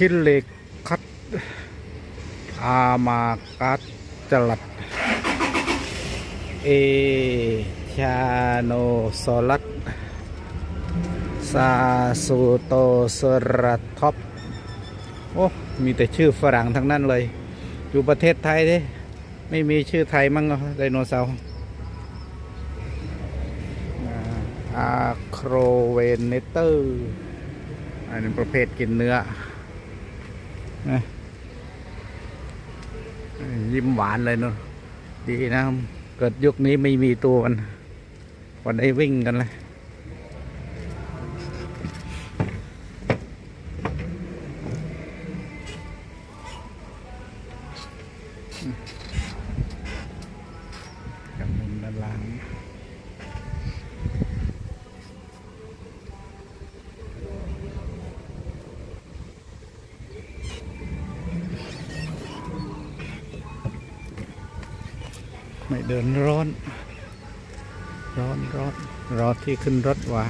คิเลคัดอามากัดจลัด เอชาโนโซลัดซาสูโตสรัตท็อปโอ้ มีแต่ชื่อฝรั่งทั้งนั้นเลย อยู่ประเทศไทยเด้ไม่มีชื่อไทยมั้งไดโนเสาร์อาโครเวนเนเตอร์ อันนี้ประเภทกินเนื้อ ยิ้มหวานเลยเนอะดีนะ เกิดยุคนี้ไม่มีตัวมันวันได้วิ่งกันเลยกับมุมด้านล่าง ไม่เดินร้อน ร้อนร้อนรอที่ขึ้นรถว่ะ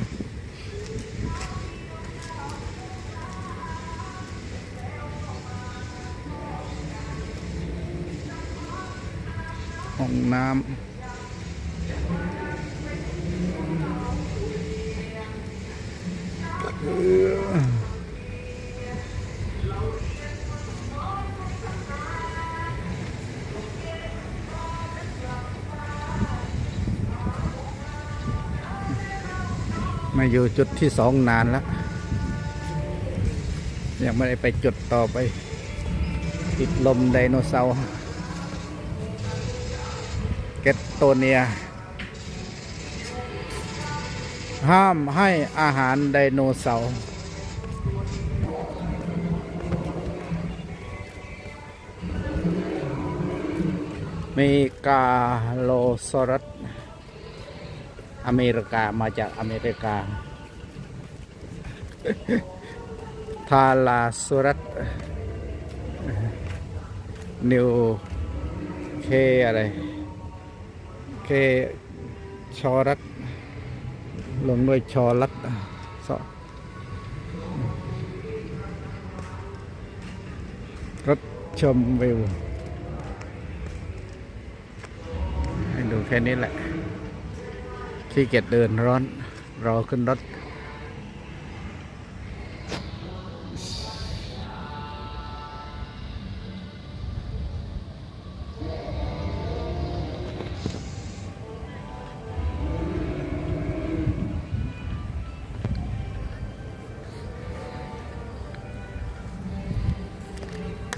ห้องน้ำ มาอยู่จุดที่สองนานแล้วยังไม่ได้ไปจุดต่อไป ติดลมไดโนเสาร์เกตโตเนีย ห้ามให้อาหารไดโนเสาร์มีกาโลซอรัส อเมริกามาจากอเมริกา ทาลาสุรัตนิวเคอะไร เคชอรัตลงด้วยชอรัตสรถชมวิวให้ดูแค่นี้แหละ ขี้เกียจเดินร้อนรอขึ้นรถ